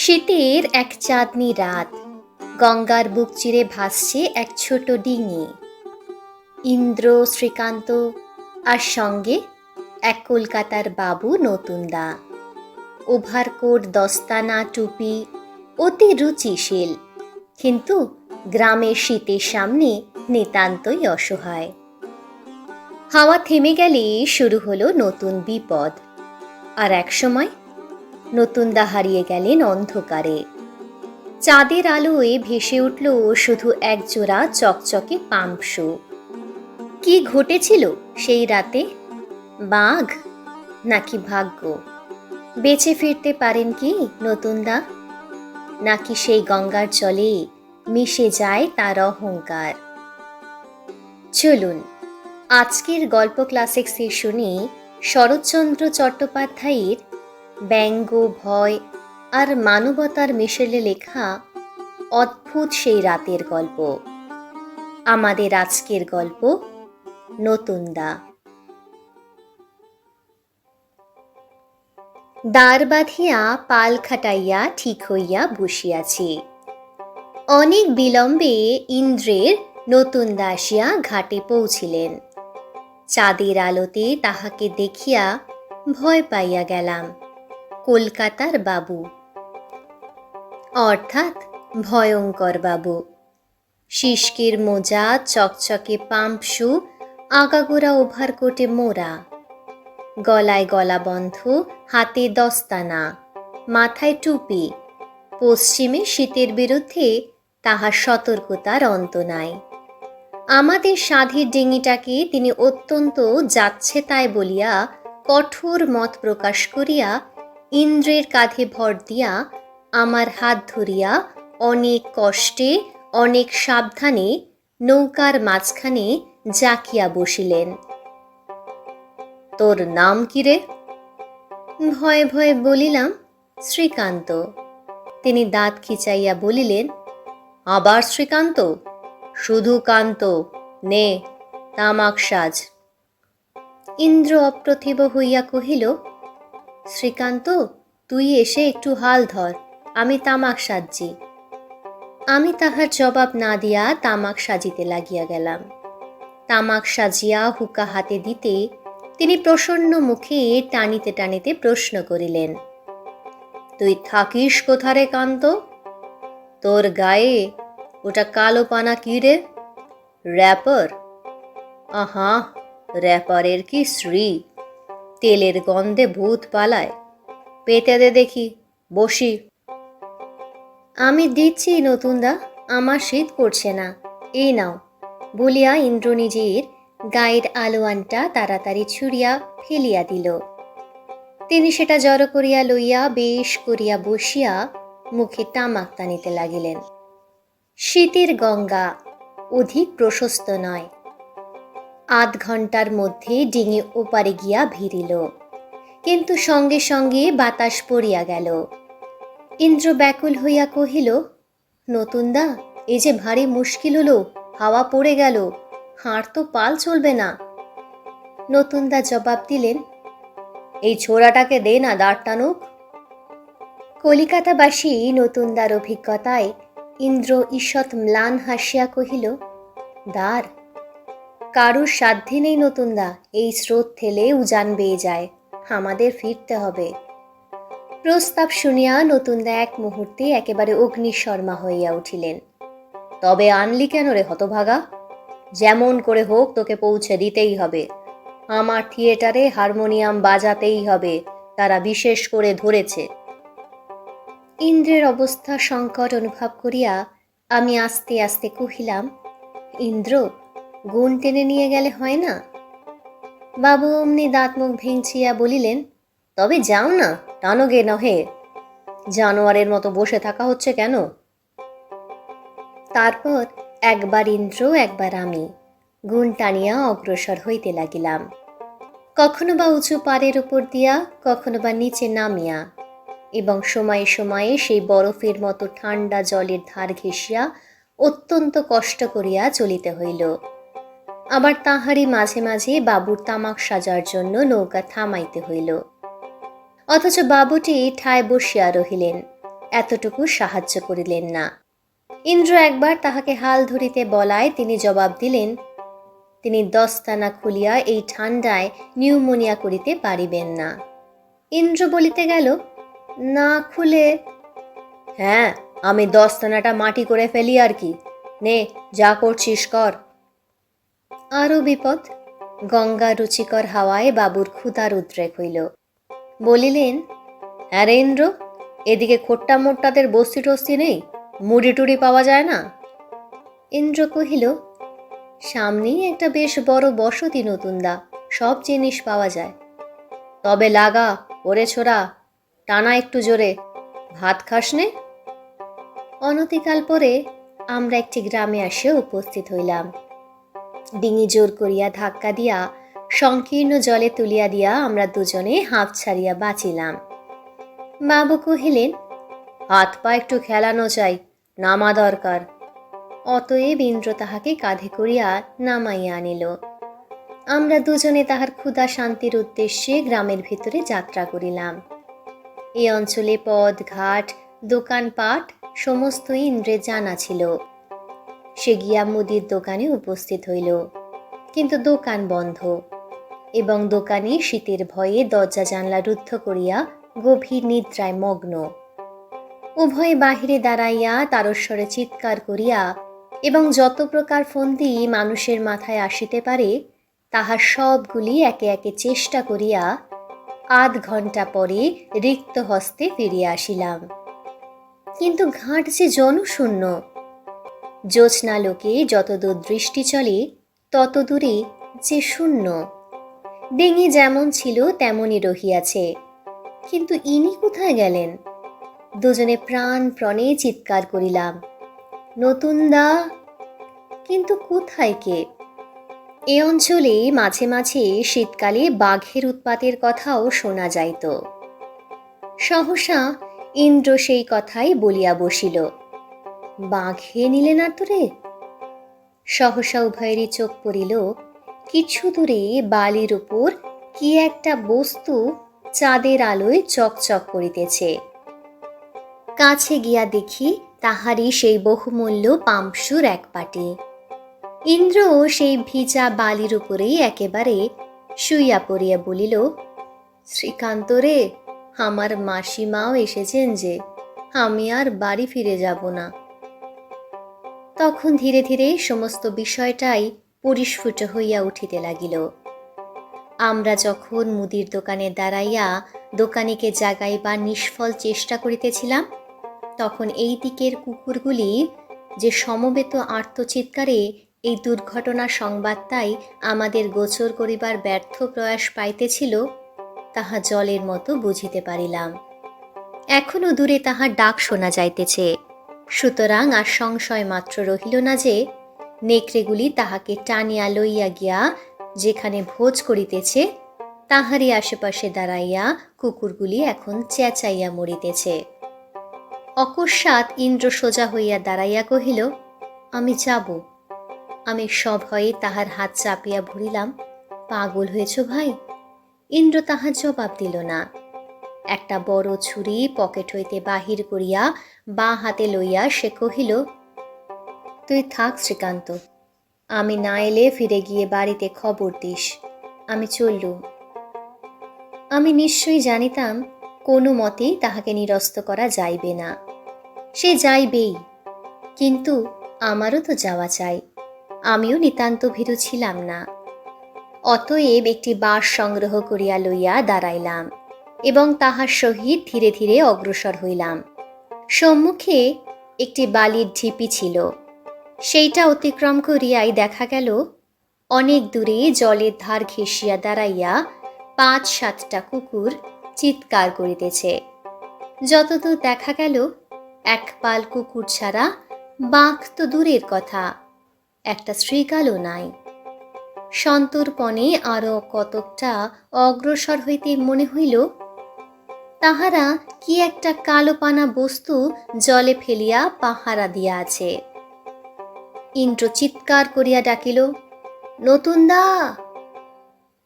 শীতের এক চাঁদনি রাত। গঙ্গার বুক চিরে ভাসছে এক ছোট ডিঙি। ইন্দ্র, শ্রীকান্ত আর সঙ্গে এক কলকাতার বাবু নতুন নতুনদা ওভারকোট দস্তানা, টুপি অতি রুচিশীল। কিন্তু গ্রামের শীতের সামনে নিতান্তই অসহায়। হাওয়া থেমে গেলে শুরু হলো নতুন বিপদ। আর একসময় নতুনদা হারিয়ে গেলেন অন্ধকারে। চাঁদের আলোয় ভেসে উঠল শুধু একজোড়া চকচকে পাম্পশু কি ঘটেছিল সেই রাতে? বাঘ? নাকি ভাগ্য? বেঁচে ফিরতে পারেন কি নতুনদা নাকি সেই গঙ্গার জলে মিশে যায় তার অহংকার? চলুন, আজকের গল্প ক্লাসিক সেশনে শরৎচন্দ্র চট্টোপাধ্যায়ের ব্যঙ্গ, ভয় আর মানবতার মিশেলে লেখা অদ্ভুত সেই রাতের গল্প। আমাদের আজকের গল্প নতুনদা। দ্বার বাঁধিয়া পাল খাটাইয়া ঠিক হইয়া বসিয়াছি। অনেক বিলম্বে ইন্দ্রের নতুন দাসিয়া ঘাটে পৌঁছিলেন। চাঁদের আলোতে তাহাকে দেখিয়া ভয় পাইয়া গেলাম। কলকাতার বাবু। অর্থাৎ ভয়ঙ্কর বাবু। শিশকের মোজা, চকচকে পাম্প শু, আগাগোড়া ওভারকোটে মোড়া। গলায় গলা বন্ধ, হাতে দস্তানা, মাথায় টুপি। পশ্চিমে শীতের বিরুদ্ধে তাহার সতর্কতার অন্ত নাই। আমাদের সাধের ডিঙিটাকে তিনি অত্যন্ত যাচ্ছে তাই বলিয়া কঠোর মত প্রকাশ করিয়া ইন্দ্রের কাঁধে ভর দিয়া আমার হাত ধরিয়া অনেক কষ্টে, অনেক সাবধানে নৌকার মাঝখানে জাকিয়া বসিলেন। তোর নাম কি রে? ভয়ে ভয়ে বলিলাম, শ্রীকান্ত। তিনি দাঁত খিচাইয়া বলিলেন, আবার শ্রীকান্ত? শুধু কান্ত, নে তামাক সাজ ইন্দ্র অপ্রতিভ হইয়া কহিল শ্রীকান্ত, তুই এসে একটু হাল ধর, আমি তামাক সাজছি। আমি তাহার জবাব না দিয়া তামাক সাজিতে লাগিয়া গেলাম। তামাক সাজিয়া হুকা হাতে দিতে তিনি প্রসন্ন মুখে টানিতে টানিতে প্রশ্ন করিলেন, তুই থাকিস কোথারে কান্ত? তোর গায়ে ওটা কালো পানা কি রে? র্যাপার? আহা, র্যাপারের কি শ্রী? তেলের গন্ধে ভূত পালায়। পেতে দে দেখি, বসি। আমি দিচ্ছি নতুনদা আমার শীত করছে না। এই নাও। বলিয়া ইন্দ্র নিজের গায়ের আলোয়ানটা তাড়াতাড়ি ছুড়িয়া ফেলিয়া দিল। তিনি সেটা জড়ো করিয়া লইয়া বেশ করিয়া বসিয়া মুখে তামাক টানিতে লাগিলেন। শীতের গঙ্গা অধিক প্রশস্ত নয়। আধ ঘণ্টার মধ্যে ডিঙি ওপারে গিয়া ভিড়িল। কিন্তু সঙ্গে সঙ্গে বাতাস পড়িয়া গেল। ইন্দ্র ব্যাকুল হইয়া কহিল, নতুনদা এ যে ভারী মুশকিল হলো, হাওয়া পড়ে গেল, হাঁড় তো পাল চলবে না। নতুনদা জবাব দিলেন, এই ছোড়াটাকে দে না, দাঁড় টানুক। কলিকাতাবাসী নতুনদার অভিজ্ঞতায় ইন্দ্র ঈষৎ ম্লান হাসিয়া কহিল দ্বার কারুর সাধ্যে নেই নতুনদা। এই স্রোত ঠেলে উজান বেয়ে যায়। আমাদের ফিরতে হবে। প্রস্তাব শুনিয়া নতুনদা এক মুহূর্তে একেবারে অগ্নিশর্মা হইয়া উঠিলেন। তবে আনলি কেন রে হতভাগা? যেমন করে হোক তোকে পৌঁছে দিতেই হবে। আমার থিয়েটারে হারমোনিয়াম বাজাতেই হবে, তারা বিশেষ করে ধরেছে। ইন্দ্রের অবস্থা সংকট অনুভব করিয়া আমি আস্তে আস্তে কহিলাম, ইন্দ্র গুণ টেনে নিয়ে গেলে হয় না? বাবু অমনি দাঁত মুখ ভেঙচিয়া বলিলেন, তবে যাও না, টানোগে নহে। জানোয়ারের মতো বসে থাকা হচ্ছে কেন? তারপর একবার ইন্দ্র, একবার আমি, গুণ টানিয়া অগ্রসর হইতে লাগিলাম। কখনো বা উঁচু পাড়ের উপর দিয়া, কখনো বা নিচে নামিয়া, এবং সময়ে সময়ে সেই বরফের মতো ঠান্ডা জলের ধার ঘেঁষিয়া অত্যন্ত কষ্ট করিয়া চলিতে হইল। আবার তাহারই মাঝে মাঝে বাবুর তামাক সাজার জন্য নৌকা থামাইতে হইল। অথচ বাবুটি ঠায় বসিয়া রহিলেন, এতটুকু সাহায্য করিলেন না। ইন্দ্র একবার তাহাকে হাল ধরিতে বলায় তিনি জবাব দিলেন, তিনি দস্তানা খুলিয়া এই ঠান্ডায় নিউমোনিয়া করিতে পারিবেন না। ইন্দ্র বলিতে গেল, না খুলে। হ্যাঁ আমি দস্তানাটা মাটি করে ফেলি আর কি। নে, যা করছিস কর। আরও বিপদ, গঙ্গা রুচিকর হাওয়ায় বাবুর ক্ষুধার উদ্রেক হইল বলিলেন হ্যাঁ রে ইন্দ্র এদিকে খোট্টা মোট্টাদের বস্তি টস্তি নেই? মুড়ি টুড়ি পাওয়া যায় না? ইন্দ্র কহিল, সামনেই একটা বেশ বড় বসতি নতুনদা সব জিনিস পাওয়া যায়। তবে লাগা, ওরে ছোড়া, টানা একটু জোরে, ভাত খাস নে? অনতিকাল পরে আমরা একটি গ্রামে আসে উপস্থিত হইলাম। ডিঙি জোর করিয়া ধাক্কা দিয়া, সংকীর্ণ জলে তুলিয়া দিয়া আমরা দুজনে হাঁপ ছাড়িয়া বাঁচিলাম। বাবু কহিলেন, হাত পা একটু খেলানো চাই, নামা দরকার। অতএব ইন্দ্র তাহাকে কাঁধে করিয়া নামাইয়া আনিল। আমরা দুজনে তাহার ক্ষুধা শান্তির উদ্দেশ্যে গ্রামের ভিতরে যাত্রা করিলাম। এই অঞ্চলে পদ, ঘাট, দোকানপাট সমস্তই ইন্দ্রের জানা ছিল। সে গিয়া মুদির দোকানে উপস্থিত হইল। কিন্তু দোকান বন্ধ এবং দোকানে শীতের ভয়ে দরজা জানলা রুদ্ধ করিয়া গভীর নিদ্রায় মগ্ন। উভয়ে বাহিরে দাঁড়াইয়া তারস্বরে চিৎকার করিয়া এবং যত প্রকার ফন্দি মানুষের মাথায় আসিতে পারে তাহার সবগুলি একে একে চেষ্টা করিয়া আধ ঘণ্টা পরে রিক্ত হস্তে ফিরিয়া আসিলাম। কিন্তু ঘাট যে জনশূন্য জ্যোৎস্নালোকে যতদূর দৃষ্টি চলে তত দূরে যে শূন্য। ডেঙি যেমন ছিল, তেমনই রহিয়াছে। কিন্তু ইনি কোথায় গেলেন? দুজনে প্রাণ প্রণে চিৎকার করিলাম, নতুন দা, কিন্তু কোথায় কে? এ অঞ্চলে মাঝে মাঝে শীতকালে বাঘের উৎপাতের কথাও শোনা যাইত। সহসা ইন্দ্র সেই কথাই বলিয়া বসিল। বাঘে নিলে না তোরে? সহসা উভয়েরই চোখ পড়িল, কিছু দূরে বালির উপর কি একটা বস্তু চাঁদের আলোয় চকচক করিতেছে। কাছে গিয়া দেখি তাহারই সেই বহুমূল্য পাম্পসুর এক পাটি। ইন্দ্র সেই ভিজা বালির উপরেই একেবারে শুইয়া পড়িয়া বলিল, শ্রীকান্ত রে, আমার মাসিমাও এসেছেন যে, আমি আর বাড়ি ফিরে যাব না। তখন ধীরে ধীরে সমস্ত বিষয়টাই পরিস্ফুট হইয়া উঠিতে লাগিল। আমরা যখন মুদির দোকানে দাঁড়াইয়া দোকানিকে জাগাইবার নিষ্ফল চেষ্টা করিতেছিলাম, তখন এই দিকের কুকুরগুলি যে সমবেত আর্তচিৎকারে এই দুর্ঘটনা সংবাদটাই আমাদের গোচর করিবার ব্যর্থ প্রয়াস পাইতেছিল, তাহা জলের মতো বুঝিতে পারিলাম। এখনও দূরে তাহার ডাক শোনা যাইতেছে। সুতরাং আর সংশয় মাত্র রহিল না যে নেকড়েগুলি তাহাকে টানিয়া লইয়া গিয়া যেখানে ভোজ করিতেছে, তাহারই আশেপাশে দাঁড়াইয়া কুকুরগুলি এখন চেঁচাইয়া মরিতেছে। অকস্মাৎ ইন্দ্র সোজা হইয়া দাঁড়াইয়া কহিল, আমি যাব। আমি সভয়ে তাহার হাত চাপিয়া ভরিলাম পাগল হয়েছ ভাই? ইন্দ্র তাহার জবাব দিল না। একটা বড় ছুরি পকেট হইতে বাহির করিয়া বা হাতে লইয়া সে কহিল, তুই থাক শ্রীকান্ত, আমি না এলে ফিরে গিয়ে বাড়িতে খবর দিস। আমি চললুম। আমি নিশ্চয়ই জানিতাম কোনো মতেই তাহাকে নিরস্ত করা যাইবে না। সে যাইবেই, কিন্তু আমারও তো যাওয়া চাই। আমিও নিতান্ত ভীরু ছিলাম না। অতএব একটি বাস সংগ্রহ করিয়া লইয়া দাঁড়াইলাম। এবং তাহার সহিত ধীরে ধীরে অগ্রসর হইলাম। সম্মুখে একটি বালির ঢিপি ছিল। সেইটা অতিক্রম করিয়াই দেখা গেল, অনেক দূরে জলের ধার ঘেঁষিয়া দাঁড়াইয়া পাঁচ সাতটা কুকুর চিৎকার করিতেছে। যতদূর দেখা গেল, এক পাল কুকুর ছাড়া বাঘ তো দূরের কথা, একটা শ্রীকালও নাই। সন্তর্পণে আরও কতকটা অগ্রসর হইতে মনে হইল তাহারা কি একটা কালো পানা বস্তু জলে ফেলিয়া পাহারা দিয়া আছে। ইন্দ্র চিৎকার করিয়া ডাকিল নতুন দা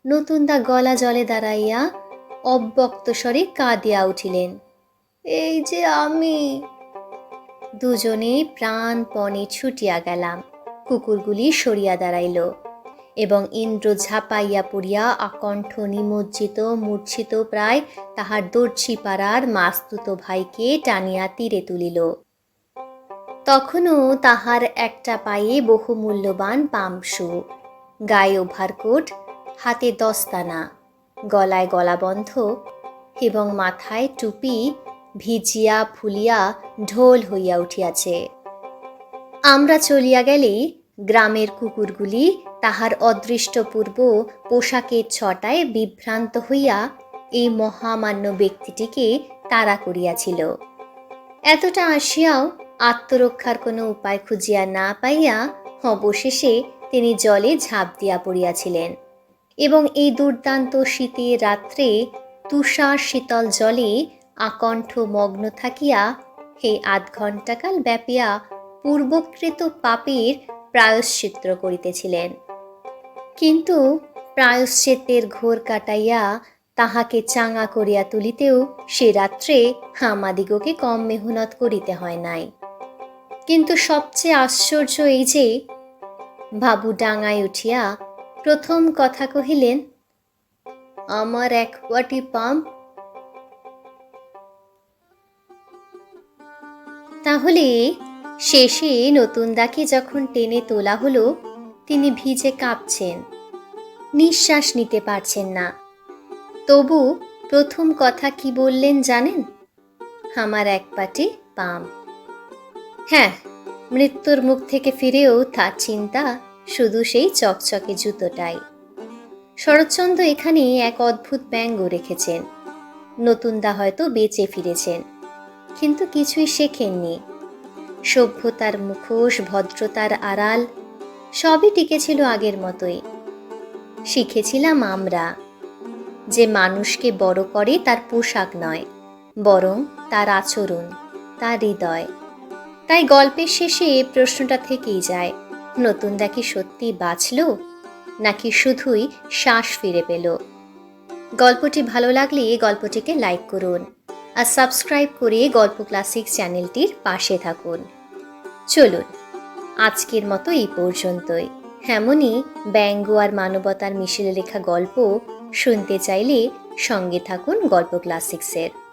নতুন দা গলা জলে দাঁড়াইয়া অব্যক্ত স্বরে কাঁদিয়া উঠিলেন, এই যে আমি। দুজনেই প্রাণপণে ছুটিয়া গেলাম, কুকুরগুলি সরিয়া দাঁড়াইল। এবং ইন্দ্র ঝাঁপাইয়া পড়িয়া আকণ্ঠ নিমজ্জিত, মূর্ছিত প্রায় তাহার দর্জি পাড়ার মাস্তুত ভাইকে টানিয়া তীরে তুলিল। তখনও তাহার একটা পায়ে বহু মূল্যবান পামসু গায়ে ওভারকোট, হাতে দস্তানা, গলায় গলাবন্ধ এবং মাথায় টুপি ভিজিয়া ফুলিয়া ঢোল হইয়া উঠিয়াছে। আমরা চলিয়া গেলেই গ্রামের কুকুরগুলি তাহার অদৃষ্টপূর্ব পোশাকের ছটায় বিভ্রান্ত হইয়া এই মহামান্য ব্যক্তিটিকে তাড়া করিয়াছিল। এতটা আসিয়াও আত্মরক্ষার কোনো উপায় খুঁজিয়া না পাইয়া অবশেষে তিনি জলে ঝাঁপ দিয়া পড়িয়াছিলেন এবং এই দুর্দান্ত শীতের রাত্রে তুষার শীতল জলে আকণ্ঠ মগ্ন থাকিয়া এই আধ ঘণ্টাকাল ব্যাপিয়া পূর্বকৃত পাপের প্রায়শ্চিত্র করিতেছিলেন। কিন্তু প্রায়শ্চিত্তের ঘোর কাটাইয়া তাহাকে চাঙা করিয়া তুলিতেও সে রাত্রে আমাদিগকে কম মেহনত করিতে হয় নাই। কিন্তু সবচেয়ে আশ্চর্য এই যে, বাবু ডাঙায় উঠিয়া প্রথম কথা কহিলেন, আমার এক ওয়াটি পাম্প। তাহলে শেষে নতুন দাকে যখন টেনে তোলা হলো তিনি ভিজে কাঁপছেন। নিঃশ্বাস নিতে পারছেন না। তবু প্রথম কথা কি বললেন জানেন? আমার এক পাটি পাম। হ্যাঁ মৃত্যুর মুখ থেকে ফিরেও তার চিন্তা শুধু সেই চকচকে জুতোটাই। শরৎচন্দ্র এখানে এক অদ্ভুত ব্যঙ্গ রেখেছেন। নতুনদা হয়তো বেঁচে ফিরেছেন, কিন্তু কিছুই শেখেননি। সভ্যতার মুখোশ, ভদ্রতার আড়াল সবই টিকেছিল আগের মতোই। শিখেছিলাম আমরা যে মানুষকে বড় করে তার পোশাক নয়, বরং তার আচরণ, তার হৃদয়। তাই গল্পের শেষে এই প্রশ্নটা থেকেই যায় নতুনদা কি সত্যি বাঁচল, নাকি শুধুই শ্বাস ফিরে পেল? গল্পটি ভালো লাগলে এই গল্পটিকে লাইক করুন আর সাবস্ক্রাইব করে গল্প ক্লাসিক চ্যানেলটির পাশে থাকুন। চলুন। আজকের মতো এই পর্যন্তই। এমনই ব্যঙ্গ আর মানবতার মিশেলে লেখা গল্প শুনতে চাইলে সঙ্গে থাকুন গল্প ক্লাসিক্সের।